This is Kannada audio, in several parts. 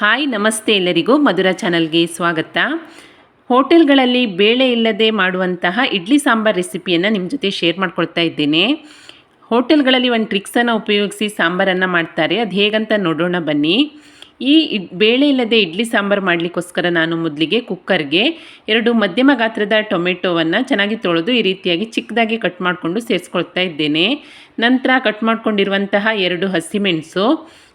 ಹಾಯ್, ನಮಸ್ತೆ ಎಲ್ಲರಿಗೂ ಮಧುರ ಚಾನಲ್ಗೆ ಸ್ವಾಗತ. ಹೋಟೆಲ್ಗಳಲ್ಲಿ ಬೇಳೆ ಇಲ್ಲದೆ ಮಾಡುವಂತಹ ಇಡ್ಲಿ ಸಾಂಬಾರ್ ರೆಸಿಪಿಯನ್ನು ನಿಮ್ಮ ಜೊತೆ ಶೇರ್ ಮಾಡ್ಕೊಳ್ತಾ ಇದ್ದೇನೆ. ಹೋಟೆಲ್ಗಳಲ್ಲಿ ಒಂದು ಟ್ರಿಕ್ಸನ್ನು ಉಪಯೋಗಿಸಿ ಸಾಂಬಾರನ್ನು ಮಾಡ್ತಾರೆ. ಅದು ಹೇಗಂತ ನೋಡೋಣ ಬನ್ನಿ. ಈ ಬೇಳೆ ಇಲ್ಲದೆ ಇಡ್ಲಿ ಸಾಂಬಾರು ಮಾಡಲಿಕ್ಕೋಸ್ಕರ ನಾನು ಮೊದಲಿಗೆ ಕುಕ್ಕರ್ಗೆ ಎರಡು ಮಧ್ಯಮ ಗಾತ್ರದ ಟೊಮೆಟೊವನ್ನು ಚೆನ್ನಾಗಿ ತೊಳೆದು ಈ ರೀತಿಯಾಗಿ ಚಿಕ್ಕದಾಗಿ ಕಟ್ ಮಾಡಿಕೊಂಡು ಸೇರಿಸ್ಕೊಳ್ತಾ ಇದ್ದೇನೆ. ನಂತರ ಕಟ್ ಮಾಡಿಕೊಂಡಿರುವಂತಹ ಎರಡು ಹಸಿಮೆಣಸು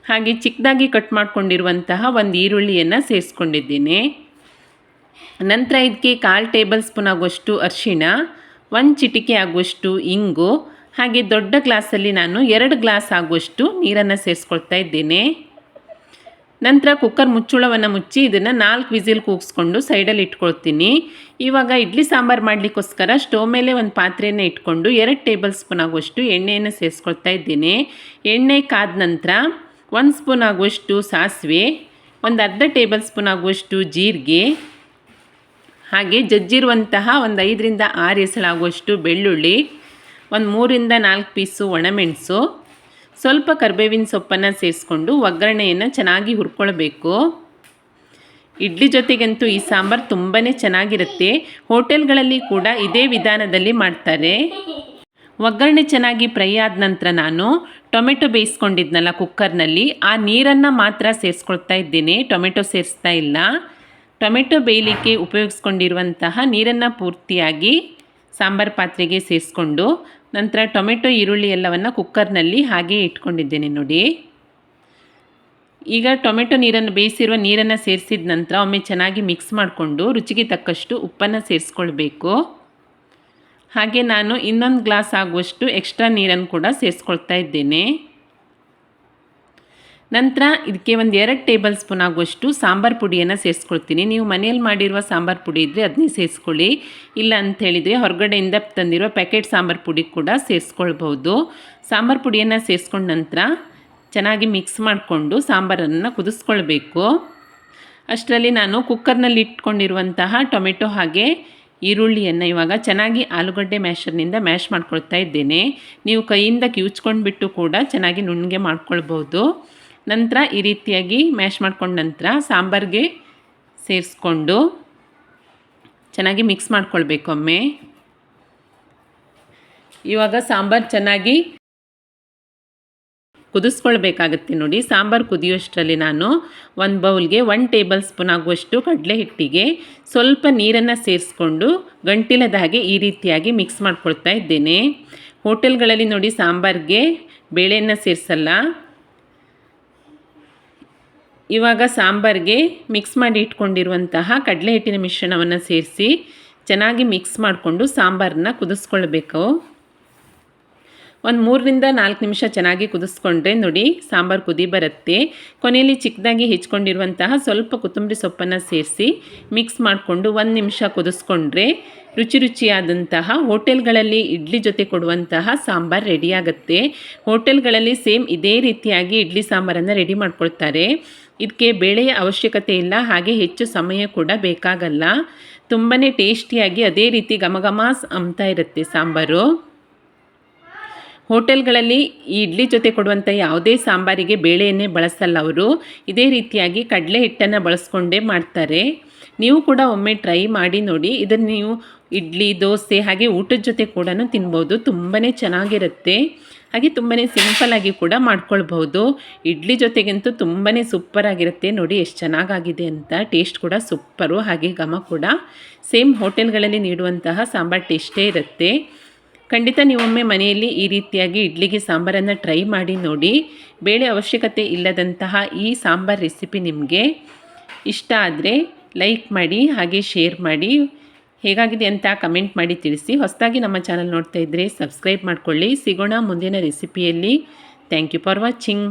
ಹಾಗೆ ಚಿಕ್ಕದಾಗಿ ಕಟ್ ಮಾಡಿಕೊಂಡಿರುವಂತಹ ಒಂದು ಈರುಳ್ಳಿಯನ್ನು ಸೇರಿಸ್ಕೊಂಡಿದ್ದೀನಿ. ನಂತರ ಇದಕ್ಕೆ ಕಾಲು ಟೇಬಲ್ ಸ್ಪೂನ್ ಆಗುವಷ್ಟು ಅರಿಶಿಣ, ಒಂದು ಚಿಟಿಕೆ ಆಗುವಷ್ಟು ಇಂಗು, ಹಾಗೆ ದೊಡ್ಡ ಗ್ಲಾಸಲ್ಲಿ ನಾನು ಎರಡು ಗ್ಲಾಸ್ ಆಗುವಷ್ಟು ನೀರನ್ನು ಸೇರಿಸ್ಕೊಳ್ತಾ ಇದ್ದೇನೆ. ನಂತರ ಕುಕ್ಕರ್ ಮುಚ್ಚುಳವನ್ನು ಮುಚ್ಚಿ ಇದನ್ನು ನಾಲ್ಕು ವಿಸಿಲ್ ಕೂಗಿಸ್ಕೊಂಡು ಸೈಡಲ್ಲಿ ಇಟ್ಕೊಳ್ತೀನಿ. ಇವಾಗ ಇಡ್ಲಿ ಸಾಂಬಾರು ಮಾಡಲಿಕ್ಕೋಸ್ಕರ ಸ್ಟವ್ ಮೇಲೆ ಒಂದು ಪಾತ್ರೆಯನ್ನು ಇಟ್ಕೊಂಡು ಎರಡು ಟೇಬಲ್ ಸ್ಪೂನ್ ಆಗುವಷ್ಟು ಎಣ್ಣೆಯನ್ನು ಸೇರಿಸ್ಕೊಳ್ತಾ ಇದ್ದೀನಿ. ಎಣ್ಣೆ ಕಾದ ನಂತರ ಒಂದು ಸ್ಪೂನ್ ಆಗುವಷ್ಟು ಸಾಸಿವೆ, ಒಂದು ಅರ್ಧ ಟೇಬಲ್ ಸ್ಪೂನ್ ಆಗುವಷ್ಟು ಜೀರಿಗೆ, ಹಾಗೆ ಜಜ್ಜಿರುವಂತಹ ಒಂದು ಐದರಿಂದ ಆರು ಎಸಳಾಗುವಷ್ಟು ಬೆಳ್ಳುಳ್ಳಿ, ಒಂದು ಮೂರಿಂದ ನಾಲ್ಕು ಪೀಸು ಒಣಮೆಣಸು, ಸ್ವಲ್ಪ ಕರ್ಬೇವಿನ ಸೊಪ್ಪನ್ನು ಸೇರಿಸ್ಕೊಂಡು ಒಗ್ಗರಣೆಯನ್ನು ಚೆನ್ನಾಗಿ ಹುರ್ಕೊಳ್ಬೇಕು. ಇಡ್ಲಿ ಜೊತೆಗಂತೂ ಈ ಸಾಂಬಾರು ತುಂಬಾ ಚೆನ್ನಾಗಿರುತ್ತೆ. ಹೋಟೆಲ್ಗಳಲ್ಲಿ ಕೂಡ ಇದೇ ವಿಧಾನದಲ್ಲಿ ಮಾಡ್ತಾರೆ. ಒಗ್ಗರಣೆ ಚೆನ್ನಾಗಿ ಫ್ರೈ ಆದ ನಂತರ ನಾನು ಟೊಮೆಟೊ ಬೇಯಿಸ್ಕೊಂಡಿದ್ನಲ್ಲ ಕುಕ್ಕರ್ನಲ್ಲಿ, ಆ ನೀರನ್ನು ಮಾತ್ರ ಸೇರಿಸ್ಕೊಳ್ತಾ ಇದ್ದೇನೆ. ಟೊಮೆಟೊ ಸೇರಿಸ್ತಾ ಇಲ್ಲ. ಟೊಮೆಟೊ ಬೇಯಲಿಕ್ಕೆ ಉಪಯೋಗಿಸ್ಕೊಂಡಿರುವಂತಹ ನೀರನ್ನು ಪೂರ್ತಿಯಾಗಿ ಸಾಂಬಾರು ಪಾತ್ರೆಗೆ ಸೇರಿಸ್ಕೊಂಡು, ನಂತರ ಟೊಮೆಟೊ, ಈರುಳ್ಳಿ ಎಲ್ಲವನ್ನು ಕುಕ್ಕರ್ನಲ್ಲಿ ಹಾಗೆ ಇಟ್ಕೊಂಡಿದ್ದೇನೆ ನೋಡಿ. ಈಗ ಟೊಮೆಟೊ ನೀರನ್ನು ಬೇಯಿಸಿರುವ ನೀರನ್ನು ಸೇರಿಸಿದ ನಂತರ ಒಮ್ಮೆ ಚೆನ್ನಾಗಿ ಮಿಕ್ಸ್ ಮಾಡಿಕೊಂಡು ರುಚಿಗೆ ತಕ್ಕಷ್ಟು ಉಪ್ಪನ್ನು ಸೇರಿಸ್ಕೊಳ್ಬೇಕು. ಹಾಗೆ ನಾನು ಇನ್ನೊಂದು ಗ್ಲಾಸ್ ಆಗುವಷ್ಟು ಎಕ್ಸ್ಟ್ರಾ ನೀರನ್ನು ಕೂಡ ಸೇರಿಸ್ಕೊಳ್ತಾ ಇದ್ದೇನೆ. ನಂತರ ಇದಕ್ಕೆ ಒಂದು ಎರಡು ಟೇಬಲ್ ಸ್ಪೂನ್ ಆಗುವಷ್ಟು ಸಾಂಬಾರು ಪುಡಿಯನ್ನು ಸೇರಿಸ್ಕೊಳ್ತೀನಿ. ನೀವು ಮನೆಯಲ್ಲಿ ಮಾಡಿರುವ ಸಾಂಬಾರು ಪುಡಿ ಇದ್ದರೆ ಅದನ್ನೇ ಸೇರಿಸ್ಕೊಳ್ಳಿ. ಇಲ್ಲ ಅಂತ ಹೇಳಿದರೆ ಹೊರಗಡೆಯಿಂದ ತಂದಿರೋ ಪ್ಯಾಕೆಟ್ ಸಾಂಬಾರು ಪುಡಿ ಕೂಡ ಸೇರಿಸ್ಕೊಳ್ಬೋದು ಸಾಂಬಾರು ಪುಡಿಯನ್ನು ಸೇರಿಸ್ಕೊಂಡ ನಂತರ ಚೆನ್ನಾಗಿ ಮಿಕ್ಸ್ ಮಾಡಿಕೊಂಡು ಸಾಂಬಾರನ್ನು ಕುದಿಸ್ಕೊಳ್ಬೇಕು. ಅಷ್ಟರಲ್ಲಿ ನಾನು ಕುಕ್ಕರ್ನಲ್ಲಿ ಇಟ್ಕೊಂಡಿರುವಂತಹ ಟೊಮೆಟೊ ಹಾಗೆ ಈರುಳ್ಳಿಯನ್ನು ಇವಾಗ ಚೆನ್ನಾಗಿ ಆಲೂಗಡ್ಡೆ ಮ್ಯಾಶರ್ನಿಂದ ಮ್ಯಾಶ್ ಮಾಡ್ಕೊಳ್ತಾ ಇದ್ದೇನೆ. ನೀವು ಕೈಯಿಂದ ಕಿವುಚ್ಕೊಂಡ್ಬಿಟ್ಟು ಕೂಡ ಚೆನ್ನಾಗಿ ನುಣ್ಣಗೆ ಮಾಡ್ಕೊಳ್ಬೋದು. ನಂತರ ಈ ರೀತಿಯಾಗಿ ಮ್ಯಾಶ್ ಮಾಡ್ಕೊಂಡ ನಂತರ ಸಾಂಬಾರಿಗೆ ಸೇರಿಸ್ಕೊಂಡು ಚೆನ್ನಾಗಿ ಮಿಕ್ಸ್ ಮಾಡ್ಕೊಳ್ಬೇಕೊಮ್ಮೆ ಇವಾಗ ಸಾಂಬಾರು ಚೆನ್ನಾಗಿ ಕುದಿಸ್ಕೊಳ್ಬೇಕಾಗತ್ತೆ ನೋಡಿ. ಸಾಂಬಾರು ಕುದಿಯೋಷ್ಟರಲ್ಲಿ ನಾನು ಒಂದು ಬೌಲ್ಗೆ ಒನ್ ಟೇಬಲ್ ಸ್ಪೂನ್ ಆಗುವಷ್ಟು ಕಡಲೆ ಹಿಟ್ಟಿಗೆ ಸ್ವಲ್ಪ ನೀರನ್ನು ಸೇರಿಸ್ಕೊಂಡು ಗಂಟಿಲದ ಹಾಗೆ ಈ ರೀತಿಯಾಗಿ ಮಿಕ್ಸ್ ಮಾಡ್ಕೊಳ್ತಾ ಇದ್ದೇನೆ. ಹೋಟೆಲ್ಗಳಲ್ಲಿ ನೋಡಿ ಸಾಂಬಾರಿಗೆ ಬೇಳೆಯನ್ನು ಸೇರಿಸಲ್ಲ. ಇವಾಗ ಸಾಂಬಾರಿಗೆ ಮಿಕ್ಸ್ ಮಾಡಿ ಇಟ್ಕೊಂಡಿರುವಂತಹ ಕಡಲೆ ಹಿಟ್ಟಿನ ಮಿಶ್ರಣವನ್ನು ಸೇರಿಸಿ ಚೆನ್ನಾಗಿ ಮಿಕ್ಸ್ ಮಾಡಿಕೊಂಡು ಸಾಂಬಾರನ್ನ ಕುದಿಸ್ಕೊಳ್ಬೇಕು. ಒಂದು ಮೂರರಿಂದ ನಾಲ್ಕು ನಿಮಿಷ ಚೆನ್ನಾಗಿ ಕುದಿಸ್ಕೊಂಡ್ರೆ ನೋಡಿ ಸಾಂಬಾರು ಕುದಿ ಬರುತ್ತೆ. ಕೊನೆಯಲ್ಲಿ ಚಿಕ್ಕದಾಗಿ ಹೆಚ್ಕೊಂಡಿರುವಂತಹ ಸ್ವಲ್ಪ ಕೊತ್ತಂಬರಿ ಸೊಪ್ಪನ್ನು ಸೇರಿಸಿ ಮಿಕ್ಸ್ ಮಾಡಿಕೊಂಡು ಒಂದು ನಿಮಿಷ ಕುದಿಸ್ಕೊಂಡ್ರೆ ರುಚಿ ರುಚಿಯಾದಂತಹ ಹೋಟೆಲ್ಗಳಲ್ಲಿ ಇಡ್ಲಿ ಜೊತೆ ಕೊಡುವಂತಹ ಸಾಂಬಾರು ರೆಡಿಯಾಗುತ್ತೆ ಹೋಟೆಲ್ಗಳಲ್ಲಿ ಸೇಮ್ ಇದೇ ರೀತಿಯಾಗಿ ಇಡ್ಲಿ ಸಾಂಬಾರನ್ನು ರೆಡಿ ಮಾಡ್ಕೊಳ್ತಾರೆ. ಇದಕ್ಕೆ ಬೇಳೆಯ ಅವಶ್ಯಕತೆ ಇಲ್ಲ, ಹಾಗೆ ಹೆಚ್ಚು ಸಮಯ ಕೂಡ ಬೇಕಾಗಲ್ಲ. ತುಂಬಾ ಟೇಸ್ಟಿಯಾಗಿ ಅದೇ ರೀತಿ ಘಮ ಅಂತ ಇರುತ್ತೆ ಸಾಂಬಾರು. ಹೋಟೆಲ್ಗಳಲ್ಲಿ ಈ ಇಡ್ಲಿ ಜೊತೆ ಕೊಡುವಂಥ ಯಾವುದೇ ಸಾಂಬಾರಿಗೆ ಬೇಳೆಯನ್ನೇ ಬಳಸಲ್ಲ ಅವರು. ಇದೇ ರೀತಿಯಾಗಿ ಕಡಲೆ ಹಿಟ್ಟನ್ನು ಬಳಸ್ಕೊಂಡೇ ಮಾಡ್ತಾರೆ. ನೀವು ಕೂಡ ಒಮ್ಮೆ ಟ್ರೈ ಮಾಡಿ ನೋಡಿ. ಇದನ್ನು ನೀವು ಇಡ್ಲಿ, ದೋಸೆ ಹಾಗೆ ಊಟದ ಜೊತೆ ಕೂಡ ತಿನ್ಬೋದು. ತುಂಬಾ ಚೆನ್ನಾಗಿರುತ್ತೆ. ಹಾಗೆ ತುಂಬಾ ಸಿಂಪಲಾಗಿ ಕೂಡ ಮಾಡ್ಕೊಳ್ಬಹುದು. ಇಡ್ಲಿ ಜೊತೆಗಂತೂ ತುಂಬಾ ಸೂಪರಾಗಿರುತ್ತೆ ನೋಡಿ ಎಷ್ಟು ಚೆನ್ನಾಗಾಗಿದೆ ಅಂತ. ಟೇಸ್ಟ್ ಕೂಡ ಸೂಪ್ಪರು ಹಾಗೆ ಘಮ ಕೂಡ. ಸೇಮ್ ಹೋಟೆಲ್ಗಳಲ್ಲಿ ನೀಡುವಂತಹ ಸಾಂಬಾರು ಟೇಸ್ಟೇ ಇರುತ್ತೆ. ಖಂಡಿತ ನೀವೊಮ್ಮೆ ಮನೆಯಲ್ಲಿ ಈ ರೀತಿಯಾಗಿ ಇಡ್ಲಿಗೆ ಸಾಂಬಾರನ್ನು ಟ್ರೈ ಮಾಡಿ ನೋಡಿ. ಬೇಳೆ ಅವಶ್ಯಕತೆ ಇಲ್ಲದಂತಹ ಈ ಸಾಂಬಾರ್ ರೆಸಿಪಿ ನಿಮಗೆ ಇಷ್ಟ ಆದರೆ ಲೈಕ್ ಮಾಡಿ, ಹಾಗೆ ಶೇರ್ ಮಾಡಿ. ಹೇಗಾಗಿದೆ ಅಂತ ಕಮೆಂಟ್ ಮಾಡಿ ತಿಳಿಸಿ. ಹೊಸದಾಗಿ ನಮ್ಮ ಚಾನಲ್ ನೋಡ್ತಾ ಇದ್ದರೆ ಸಬ್ಸ್ಕ್ರೈಬ್ ಮಾಡಿಕೊಳ್ಳಿ. ಸಿಗೋಣ ಮುಂದಿನ ರೆಸಿಪಿಯಲ್ಲಿ. Thank you for watching.